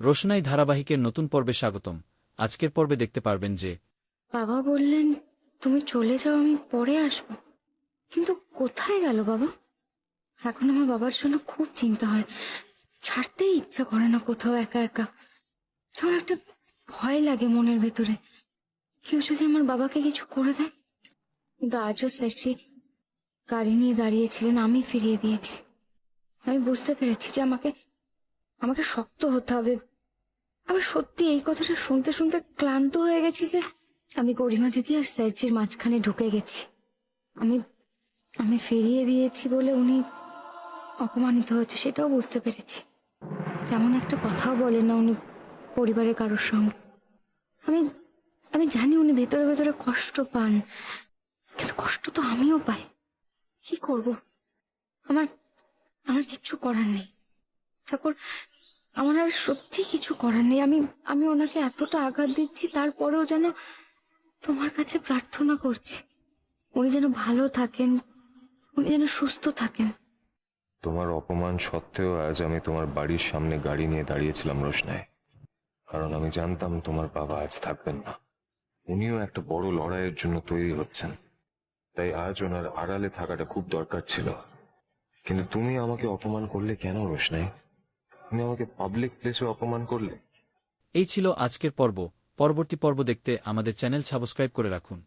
রোশনাই ধারাবাহিকের নতুন পর্বে স্বাগতম। আজকের পর্বে দেখতে পারবেন যে বাবা বললেন, তুমি চলে যাও, আমি পরে আসব। কিন্তু কোথায় গেল বাবা? এখন আমার বাবার জন্য খুব চিন্তা হয়। ছাড়তেই ইচ্ছা করে না কোথাও একা একা। কেমন একটা ভয় লাগে মনের ভেতরে। কেউ যদি আমার বাবাকে কিছু করে দেয়? কিন্তু আজও সেসি গাড়ি নিয়ে দাঁড়িয়েছিলেন, আমি ফিরিয়ে দিয়েছি। আমি বুঝতে পেরেছি যে আমাকে আমাকে শক্ত হতে হবে। আমি সত্যি এই কথাটা শুনতে শুনতে ক্লান্ত হয়ে গেছি যে আমি গরিমা দিদি আর স্যারজির মাঝখানে ঢুকে গেছি। আমি আমি ফিরিয়ে দিয়েছি বলে উনি অপমানিত হয়েছে সেটাও বুঝতে পেরেছি। তেমন একটা কথাও বলেন না উনি পরিবারের কারোর সঙ্গে। আমি আমি জানি উনি ভেতরে ভেতরে কষ্ট পান, কিন্তু কষ্ট তো আমিও পাই। কি করব? আমার আমার কিচ্ছু করার নেই। ঠাকুর আমার আর সত্যি কিছু করার নেই। আমি আমি ওনাকে এতটা আঘাত দিচ্ছি, তারপরেও যেন তোমার কাছে প্রার্থনা করছি। উনি যেন ভালো থাকেন, উনি যেন সুস্থ থাকেন। তোমার অপমান সত্ত্বেও আজ আমি তোমার বাড়ির সামনে গাড়ি নিয়ে দাঁড়িয়েছিলাম রোশনায়। কারণ আমি জানতাম তোমার বাবা আজ থাকবেন না। উনিও একটা বড় লড়াইয়ের জন্য তৈরি হচ্ছেন। তাই আজ ওনার আড়ালে থাকাটা খুব দরকার ছিল। কিন্তু তুমি আমাকে অপমান করলে কেন রোশনায়? তুমি আমাকে পাবলিক প্লেসে অপমান করলে? এই ছিল আজকের পর্ব। পরবর্তী পর্ব দেখতে আমাদের চ্যানেল সাবস্ক্রাইব করে রাখুন।